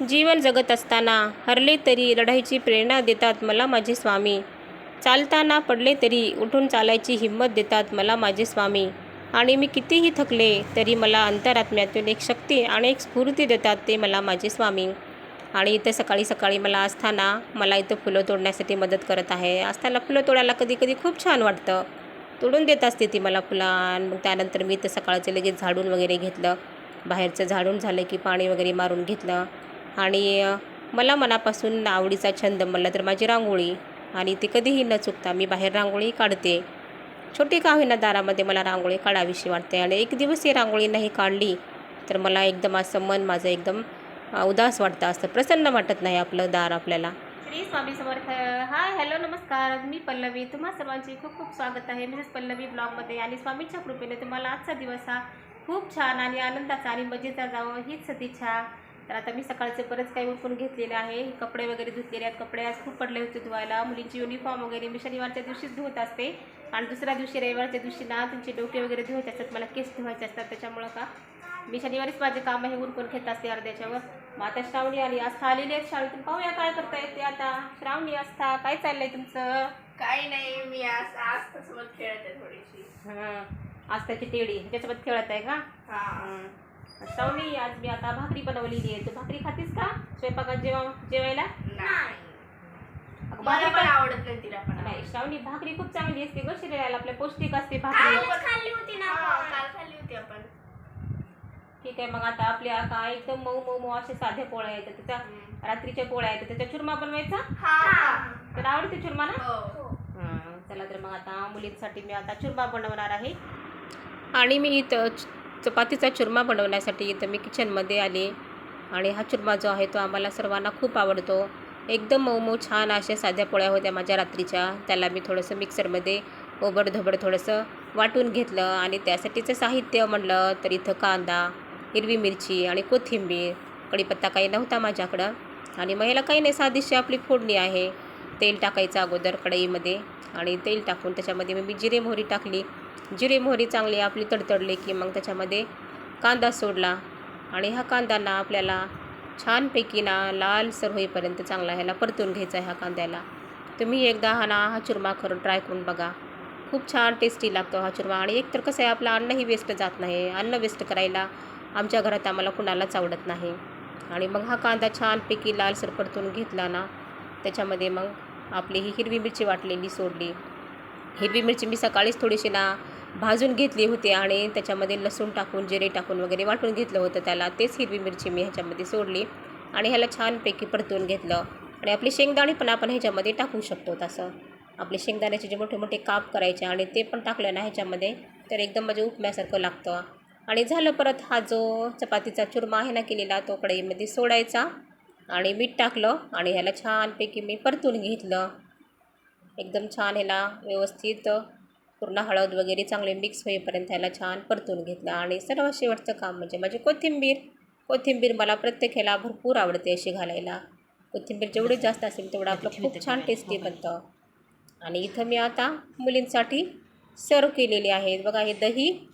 जीवन जगत असताना हरले तरी लढाईची प्रेरणा देतात मला माझे स्वामी. चालताना पडले तरी उठून चालायची हिंमत देतात मला माझे स्वामी. आणि मी कितीही थकले तरी मला अंतरात्म्यातून एक शक्ती आणि एक स्फूर्ती देतात ते मला माझे स्वामी. आणि इथं सकाळी सकाळी मला असताना मला इथं फुलं तोडण्यासाठी मदत करत आहे. असताना फुलं तोडायला कधी कधी खूप छान वाटतं. तोडून देत असते ती मला फुलं. आणि मग त्यानंतर मी इथं सकाळचं लगेच झाडून वगैरे घेतलं. बाहेरचं झाडून झालं की पाणी वगैरे मारून घेतलं. आणि मला मनापासून आवडीचा छंद म्हणला तर माझी रांगोळी. आणि ती कधीही न चुकता मी बाहेर रांगोळी काढते. छोटी का होईना दारामध्ये मला रांगोळी काढावीशी वाटते आणि एक दिवस ही रांगोळी नाही काढली तर मला एकदम असं मन माझं एकदम उदास वाटतं असं. प्रसन्न वाटत नाही आपलं दार आपल्याला. श्री स्वामी समर्थ. हाय हॅलो नमस्कार. मी पल्लवी. तुम्हा सर्वांचे खूप खूप स्वागत आहे. मिसेस पल्लवी ब्लॉगमध्ये आणि स्वामींच्या कृपेने तुम्हाला आजचा दिवस हा खूप छान आणि आनंदाचा आणि मजेचा जावं. हीच सदिच्छा तर आता मी सकाळचे बरेच काही उरकून घेतलेले आहे. कपडे वगैरे धुतलेले आहेत. कपडे आज खूप पडले होते धुवायला. मुलींची युनिफॉर्म वगैरे मी शनिवारच्या दिवशीच धुवत असते. आणि दुसऱ्या दिवशी रविवारच्या दिवशी ना त्यांचे डोके वगैरे धुवायचे असतात. मला केस धुवायचे असतात. त्याच्यामुळं का? मी शनिवारीच माझे काम हे उरकून घेत असते अर्ध्याच्यावर. मग आता श्रावणी आणि आस्था आलेली आहेत शाळेतून. पाहूया काय करता येते आता. श्रावणी आस्था. काय चाललंय तुमचं? काही नाही मी आज आज सोबत खेळत आहे थोडीशी. हां. आस्थाची टेडी त्याच्यासोबत खेळत आहे का? हा. श्रावणी आज मी आता भाकरी बनवलेली आहे. तू भाकरी खातीस का? स्वयंपाकात जेवा जेवायला? नाही. अगं, मला भाकरी पण आवडत नाही तिला पण. नाही श्रावणी भाकरी खूप चांगली असते ग शरीराला. आपल्या पौष्टिक असते भाकरी. खाल्ली होती ना काल खाल्ली होती आपण. ठीक आहे मग आता आपल्या का एकदम मऊ मऊ मऊ असे साधे पोळ्या आहेत. त्याचा रात्रीच्या पोळ्या आहेत. त्याचा चुरमा बनवायचा? हा. तर आवडते चुरमा ना? हो. हां. चला तर मग आता मुलींसाठी मी आता चुरमा बनवणार आहे. आणि मी इथं चपातीचा चुरमा बनवण्यासाठी इथं मी किचनमध्ये आले. आणि हा चुरमा जो आहे तो आम्हाला सर्वांना खूप आवडतो. एकदम मऊ मऊ छान अशा साध्या पोळ्या होत्या माझ्या रात्रीच्या. त्याला मी थोडंसं मिक्सरमध्ये ओबडधोबड थोडंसं वाटून घेतलं आणि त्यासाठीचं साहित्य म्हणलं तर इथं कांदा हिरवी मिरची आणि कोथिंबीर कढीपत्ता काही नव्हता माझ्याकडं. आणि मग ह्याला काही नाही साधीशी आपली फोडणी आहे. तेल टाकायचं अगोदर कढईमध्ये आणि तेल टाकून त्याच्यामध्ये मी जिरे मोहरी टाकली. जिरे मोहरी चांगली आपली तडतडली की मग त्याच्यामध्ये कांदा सोडला. आणि हा कांदा ना आपल्याला छानपैकी ना लालसर होईपर्यंत चांगला ह्याला परतून घ्यायचा आहे ह्या कांद्याला. तुम्ही एकदा हा ना हा चुरमा करून ट्राय करून बघा. खूप छान टेस्टी लागतो हा चुरमा. आणि एकतर कसं आहे आपलं अन्नही वेस्ट जात नाही. अन्न वेस्ट करायला आमच्या घरात आम्हाला कुणालाच आवडत नाही. आणि मग हा कांदा छानपैकी लालसर परतून घेतला ना त्याच्यामध्ये मग आपली ही हिरवी मिरची वाटलेली सोडली. हिरवी मिरची मी सकाळीच थोडीशी ना भाजून घेतली होती आणि त्याच्यामध्ये लसूण टाकून जिरे टाकून वगैरे वाटून घेतलं होतं त्याला. तेच हिरवी मिरची मी ह्याच्यामध्ये सोडली आणि ह्याला छानपैकी परतून घेतलं. आणि आपली शेंगदाणे पण आपण ह्याच्यामध्ये टाकू शकतो तसं. आपले शेंगदाण्याचे जे मोठे मोठे काप करायचे आणि ते पण टाकलं ना ह्याच्यामध्ये तर एकदम म्हणजे उपम्यासारखं लागतं. आणि झालं परत हा जो चपातीचा चुरमा आहे ना केलेला तो कढईमध्ये सोडायचा आणि मीठ टाकलं आणि ह्याला छानपैकी मी परतून घेतलं. एकदम छान ह्याला व्यवस्थित पूर्ण हळद वगैरे चांगले मिक्स होईपर्यंत ह्याला छान परतून घेतलं. आणि सर्वात शेवटचं काम म्हणजे माझी कोथिंबीर. कोथिंबीर मला प्रत्येक ह्याला भरपूर आवडते अशी घालायला. कोथिंबीर जेवढी जास्त असेल तेवढं आपलं खूप छान टेस्टी बनतं. आणि इथं मी आता मुलींसाठी सर्व केलेली आहेत. बघा हे दही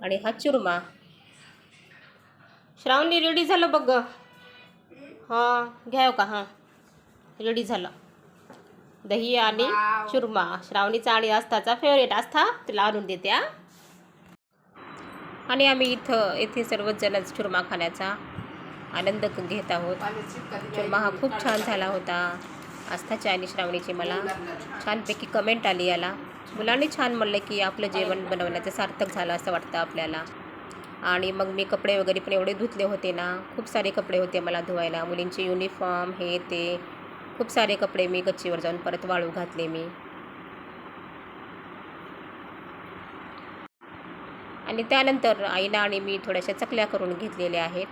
आणि हा चुरमा. श्रावणी रेडी झालं बघ. हां घ्याव का? हां रेडी झालं. दही आणि. चुरमा. श्रावणीचा आणि आस्थाचा फेवरेट आस्था तुला आणून देते हा. आणि आम्ही इथं येथे सर्वच जण चुरमा खाण्याचा आनंद घेत आहोत. चुरमा हा खूप छान झाला होता. आस्थाच्या आणि श्रावणीची मला छानपैकी कमेंट आली याला. मुलांनी छान म्हणलं की आपलं जेवण बनवण्याचं सार्थक झालं असं वाटतं आपल्याला. आणि मग मी कपडे वगैरे पण एवढे धुतले होते ना खूप सारे कपडे होते मला धुवायला. मुलींचे युनिफॉर्म हे ते. खूप सारे कपडे मी गच्चीवर जाऊन परत वाळू घातले मी. आणि त्यानंतर आईला आणि मी थोड्याशा चकल्या करून घेतलेल्या आहेत.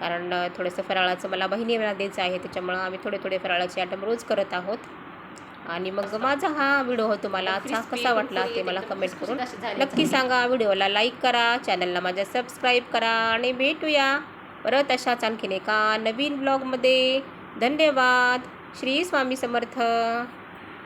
कारण थोडंसं फराळाचं मला बहिणीला द्यायचं आहे त्याच्यामुळं आम्ही थोडे थोडे फराळाचे आयटम रोज करत आहोत. आणि मग माझा हा व्हिडिओ तुम्हाला आजचा. कसा वाटला ते मला कमेंट करून नक्की सांगा. व्हिडिओला लाईक करा चॅनलला माझ्या सबस्क्राईब करा आणि भेटूया परत अशाच आणखीन एका नवीन ब्लॉगमध्ये. धन्यवाद. श्री स्वामी समर्थ.